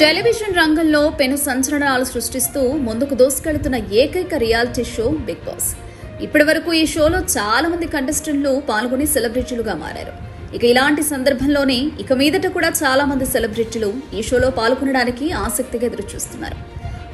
Television రంగంలో పెను సంచలనాలు సృష్టిస్తూ ముందుకు దూసుకెళ్తున్న ఏకైక రియాలిటీ షో బిగ్ బాస్. ఇప్పటి వరకు ఈ షోలో చాలా మంది కంటెస్టెంట్లు పాల్గొని సెలబ్రిటీలుగా మారారు. ఇక ఇలాంటి సందర్భంలోనే ఇక మీదట కూడా చాలా మంది సెలబ్రిటీలు ఈ షోలో పాల్గొనడానికి ఆసక్తిగా ఎదురుచూస్తున్నారు.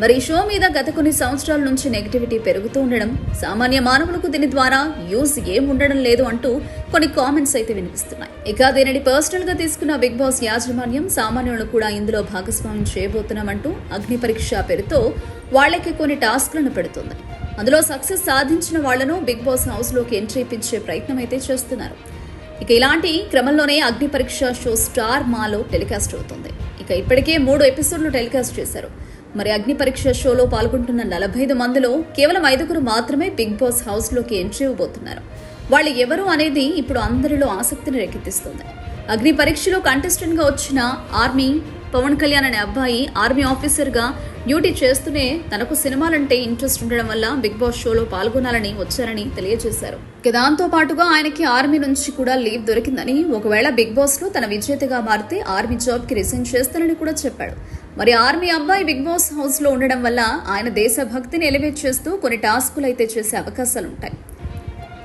మరి ఈ షో మీద గత కొన్ని సంవత్సరాల నుంచి నెగిటివిటీ పెరుగుతూ ఉండడం సామాన్య మానవులకు దీని ద్వారా యూజ్ ఏం ఉండడం లేదు అంటూ కొన్ని కామెంట్స్ అయితే వినిపిస్తున్నాయి. ఇక దీనిని పర్సనల్గా తీసుకున్న బిగ్ బాస్ యాజమాన్యం సామాన్యులను కూడా ఇందులో భాగస్వామ్యం చేయబోతున్నామంటూ అగ్ని పరీక్ష పేరుతో వాళ్ళకి కొన్ని టాస్క్లను పెడుతుంది. అందులో సక్సెస్ సాధించిన వాళ్ళను బిగ్ బాస్ హౌస్లోకి ఎంట్రీ ఇప్పించే ప్రయత్నం అయితే చేస్తున్నారు. ఇక ఇలాంటి క్రమంలోనే అగ్ని పరీక్ష షో స్టార్ మాలో టెలికాస్ట్ అవుతుంది. ఇక ఇప్పటికే మూడు ఎపిసోడ్లు టెలికాస్ట్ చేశారు. మరి అగ్ని పరీక్ష షోలో పాల్గొంటున్న నలభై ఐదు మందిలో కేవలం ఐదుగురు మాత్రమే బిగ్ బాస్ హౌస్లోకి ఎంట్రీ ఇవ్వబోతున్నారు. వాళ్ళు ఎవరు అనేది ఇప్పుడు అందరిలో ఆసక్తిని రేకెత్తిస్తుంది. అగ్ని పరీక్షలో కంటెస్టెంట్గా వచ్చిన ఆర్మీ పవన్ కళ్యాణ్ అనే అబ్బాయి ఆర్మీ ఆఫీసర్గా డ్యూటీ చేస్తూనే తనకు సినిమాలంటే ఇంట్రెస్ట్ ఉండడం వల్ల బిగ్ బాస్ షోలో పాల్గొనాలని వచ్చారని తెలియజేశారు. దాంతో పాటుగా ఆయనకి ఆర్మీ నుంచి కూడా లీవ్ దొరికిందని ఒకవేళ బిగ్ బాస్లో తన విజేతగా మారితే ఆర్మీ జాబ్కి రిజైన్ చేస్తానని కూడా చెప్పాడు. మరి ఆర్మీ అబ్బాయి బిగ్ బాస్ హౌస్లో ఉండడం వల్ల ఆయన దేశభక్తిని ఎలివేట్ చేస్తూ కొన్ని టాస్కులు అయితే చేసే అవకాశాలు ఉంటాయి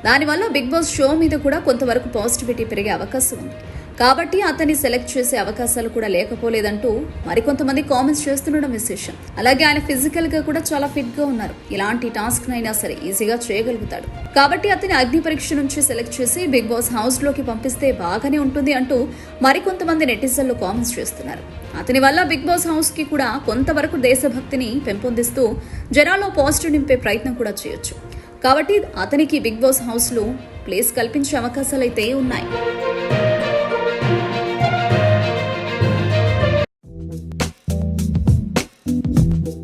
దానివల్ల బిగ్ బాస్ షో మీద కూడా కొంతవరకు పాజిటివిటీ పెరిగే అవకాశం ఉంది. కాబట్టి అతన్ని సెలెక్ట్ చేసే అవకాశాలు కూడా లేకపోలేదంటూ మరికొంతమంది కామెంట్స్ చేస్తుండడం విశేషం. అలాగే ఆయన ఫిజికల్గా కూడా చాలా ఫిట్గా ఉన్నారు. ఇలాంటి టాస్క్ నైనా సరే ఈజీగా చేయగలుగుతాడు. కాబట్టి అతని అగ్ని పరీక్ష నుంచి సెలెక్ట్ చేసి బిగ్ బాస్ హౌస్లోకి పంపిస్తే బాగానే ఉంటుంది అంటూ మరికొంతమంది నెటిజన్లు కామెంట్స్ చేస్తున్నారు. అతని వల్ల బిగ్ బాస్ హౌస్కి కూడా కొంతవరకు దేశభక్తిని పెంపొందిస్తూ జనాల్లో పాజిటివ్ నింపే ప్రయత్నం కూడా చేయొచ్చు. కాబట్టి అతనికి బిగ్ బాస్ హౌస్లో ప్లేస్ కల్పించే అవకాశాలైతే ఉన్నాయి.